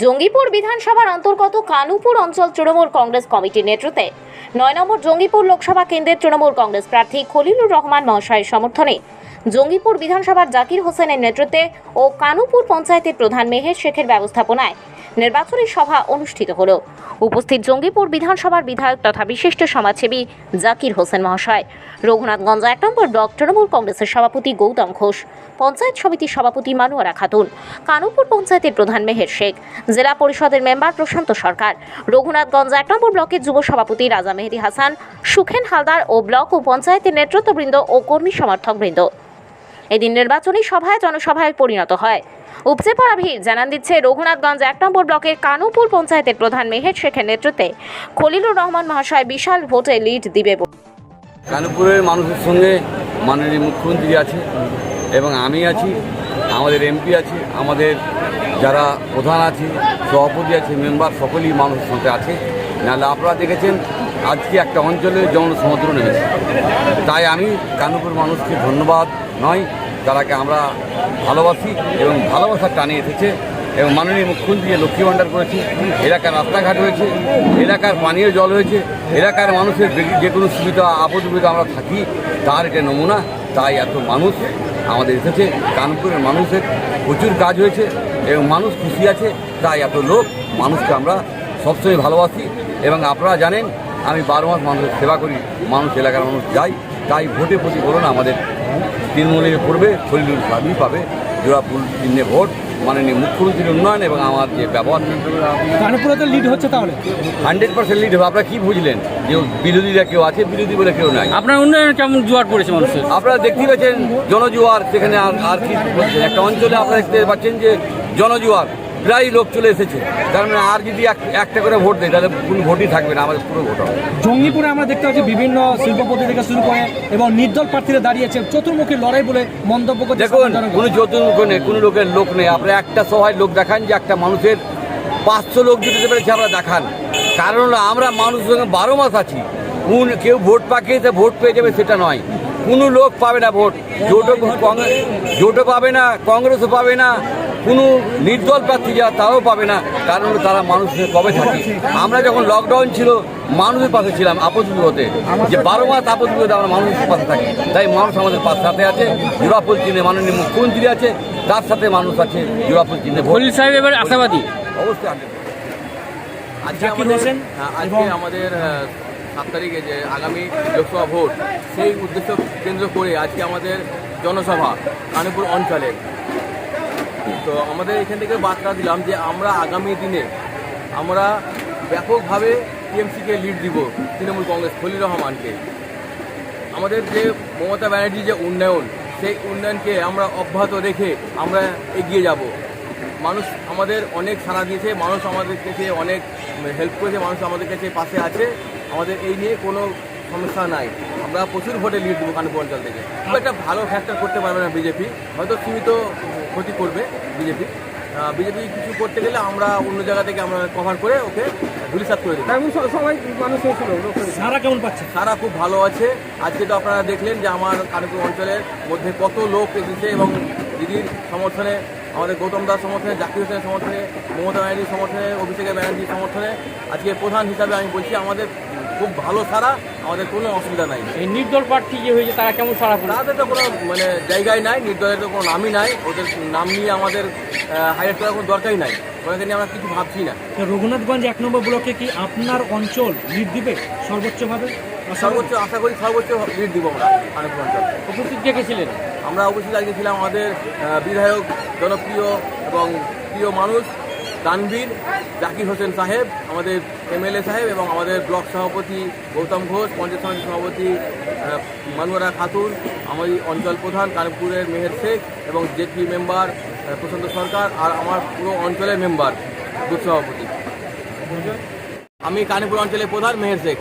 জঙ্গিপুর বিধানসভার অন্তর্গত কানুপুর অঞ্চল তৃণমূল কংগ্রেস কমিটির নেতৃত্বে। নয় নম্বর জঙ্গিপুর লোকসভা কেন্দ্রের তৃণমূল কংগ্রেস প্রার্থী খলিলুর রহমান মহাশয়ের সমর্থনে জঙ্গিপুর বিধানসভার জাকির হোসেনের নেতৃত্বে ও কানুপুর পঞ্চায়েতের প্রধান মেহের শেখের ব্যবস্থাপনায় নির্বাচনী সভা অনুষ্ঠিত হলো। উপস্থিত জঙ্গিপুর বিধানসভার বিধায়ক তথা বিশিষ্ট সমাজসেবী জাকির হোসেন মহাশয়। রঘুনাথগঞ্জ এক নম্বর ব্লক তৃণমূল কংগ্রেসের সভাপতি গৌতম ঘোষ, পঞ্চায়েত সমিতির সভাপতি মানুয়ারা খাতুন, কানুপুর পঞ্চায়েতের প্রধান মেহের শেখ, জেলা পরিষদের মেম্বার প্রশান্ত সরকার। রঘুনাথগঞ্জ এক নম্বর ব্লকের যুব সভাপতি রাজা মেহেদি হাসান, সুখেন হালদার ও ব্লক ও পঞ্চায়েতের নেতৃত্ববৃন্দ ও কর্মী সমর্থকবৃন্দ। এদিন নির্বাচনী সভায় জনসভায় পরিণত হয়। উপচে পড়া ভিড়। জানান দিচ্ছে রঘুনাথগঞ্জ এক নম্বর ব্লকের কানুপুর পঞ্চায়েতের প্রধান মেহের শেখের নেতৃত্বে। খলিলুর রহমান মহাশয় বিশাল ভোটে লিড দিবে কানুপুরের মানুষের সঙ্গে মাননীয় মুখ্যমন্ত্রী আছে এবং আমি আছি, আমাদের এমপি আছে, আমাদের যারা প্রধান আছে, সভাপতি আছে, মেম্বার সকলেই মানুষের সঙ্গে আছে। নাহলে আপনারা দেখেছেন, আজকে একটা অঞ্চলে যেমন সমুদ্র নেমেছে। তাই আমি কানুপুর মানুষকে ধন্যবাদ নয় তারাকে আমরা ভালোবাসি এবং ভালোবাসার টানে এসেছে এবং মাননীয় মুখ্যমন্ত্রী লক্ষ্মী ভাণ্ডার করেছে, এলাকার রাস্তাঘাট হয়েছে, এলাকার পানীয় জল হয়েছে, এলাকার মানুষের যে- কোনো সুবিধা, আপদ বিপদে আমরা থাকি, তার এটা নমুনা, তাই এত মানুষ আমাদের এসেছে, কানপুরের মানুষের প্রচুর কাজ হয়েছে এবং মানুষ খুশি আছে, তাই এত লোক মানুষকে আমরা সবসময় ভালোবাসি এবং আপনারা জানেন, আমি বারো মাস মানুষের সেবা করি, মানুষ এলাকার মানুষ যাই, তাই ভোটে প্রতিফলন আমাদের তৃণমূলে পড়বে ফরিদুল সাহেবই পাবে জোড়াফুল চিহ্নে ভোট মাননীয় মুখ্যমন্ত্রীর উন্নয়ন এবং আমার যে ব্যবহার কানপুরে তো লিড হচ্ছে তাহলে? হান্ড্রেড পার্সেন্ট লিড হবে আপনারা কি বুঝলেন? যে বিরোধীরা কেউ আছে বিরোধী বলে কেউ নাই। আপনার উন্নয়ন কেমন জোয়ার পড়েছে মানুষের? আপনারা দেখতে পাচ্ছেন জনজোয়ার সেখানে আর আর কি একটা অঞ্চলে আপনারা দেখতে পাচ্ছেন যে জনজোয়ার। প্রায় লোক চলে এসেছে। তার মানে আর যদি এক- একটা করে ভোট দেয় তাহলে কোনো ভোটই থাকবে না আমাদের পুরো ভোট হবে। জঙ্গিপুরে আমরা দেখতে পাচ্ছি বিভিন্ন শিল্পপতি থেকে শুরু করে এবং নির্দল প্রার্থীরা দাঁড়িয়েছে চতুর্মুখী লড়াই বলে মন্তব্য করছে দেখুন। কোনো চতুর্মুখ নেই কোনো লোকের লোক নেই। আপনারা একটা সভায় লোক দেখান যে একটা মানুষের পাঁচশো লোক জুটেতে পেরেছে আমরা দেখান। কারণ আমরা মানুষের সঙ্গে বারো মাস আছি। কোন কেউ ভোট পাকিয়েছে ভোট পেয়ে যাবে সেটা নয়। কোনো লোক পাবে না ভোট। জোটও জোটও পাবে না কংগ্রেসও পাবে না কোনো নির্দল প্রার্থী যারা তারাও পাবে না কারণ তারা মানুষের কবে থাকে। আমরা যখন লকডাউন ছিল মানুষের পাশে ছিলাম আপদ বিপদে যে বারো মাস আপদ বিপদে আমরা মানুষের পাশে থাকি। তাই মানুষ আমাদের পাশে সাথে আছে জোড়াফুল চিহ্নে মাননীয় মুখ্যমন্ত্রী আছে তার সাথে মানুষ আছে জোড়াফুল চিহ্নে ভোট। খলিল সাহেব এবার আশাবাদী। অবশ্যই আছে আজকে আমাদের হ্যাঁ, আজকে আমাদের সাত তারিখে যে আগামী লোকসভা ভোট সেই উদ্দেশ্য কেন্দ্র করে আজকে আমাদের জনসভা কানপুর অঞ্চলে। তো আমাদের এখান থেকে বার্তা দিলাম যে আমরা আগামী দিনে আমরা ব্যাপকভাবে টিএমসিকে লিড দিব তৃণমূল কংগ্রেস খলিল রহমানকে। আমাদের যে মমতা ব্যানার্জির যে উন্নয়ন, সেই উন্নয়নকে আমরা অব্যাহত রেখে আমরা এগিয়ে যাব। মানুষ আমাদের অনেক সাড়া দিয়েছে, মানুষ আমাদের কাছে অনেক হেল্প করেছে, মানুষ আমাদের কাছে পাশে আছে। আমাদের এই নিয়ে কোনো সমস্যা নাই। আমরা প্রচুর ভোটে লিড দেবো কানপুর অঞ্চল থেকে। খুব একটা ভালো ফ্যাক্টর করতে পারবে না বিজেপি। হয়তো সীমিত ক্ষতি করবে বিজেপি। বিজেপি কিছু করতে গেলে আমরা অন্য জায়গা থেকে আমরা কভার করে ওকে ধুলিসাত করে দেবো। সারা কেমন পাচ্ছে? সারা খুব ভালো আছে। আজকে তো আপনারা দেখলেন যে আমার কানপুর অঞ্চলের মধ্যে কত লোক এসেছে এবং দিদির সমর্থনে আমাদের গৌতম দাস সমর্থনে জাকির হোসেনের সমর্থনে মমতা ব্যানার্জির সমর্থনে অভিষেকের ব্যানার্জির সমর্থনে আজকে প্রধান হিসাবে আমি বলছি আমাদের খুব ভালো সারা আমাদের কোনো অসুবিধা নাই। এই নির্দল প্রার্থী যে হয়েছে তারা কেমন সারা পড়েছে তাদের তো কোনো মানে জায়গায় নাই নির্দলের তো কোনো নামই নাই ওদের নাম নিয়ে আমাদের হাইলাইট করার কোনো দরকারই নাই। ওদেরকে নিয়ে আমরা কিছু ভাবছি না। রঘুনাথগঞ্জ এক নম্বর ব্লকে কি আপনার অঞ্চল দিবে সর্বোচ্চভাবে? সর্বোচ্চ আশা করি সর্বোচ্চ লিড দিব আমরা কানপুর অঞ্চল। উপস্থিত ডেকেছিলেন আমরা অবশ্যই আজকে ছিলাম আমাদের বিধায়ক জনপ্রিয় এবং প্রিয় মানুষ তানভীর, জাকির হোসেন সাহেব, আমাদের এমএলএ সাহেব এবং আমাদের ব্লক সভাপতি গৌতম ঘোষ, পঞ্চায়েত সমিতি সভাপতি মানুয়ারা খাতুন, আমাদের অঞ্চল প্রধান কানপুরের মেহের শেখ এবং জেপি মেম্বার প্রশান্ত সরকার আর আমার পুরো অঞ্চলের মেম্বার, বুথ সভাপতি। আমি কানপুর অঞ্চলের প্রধান মেহের শেখ।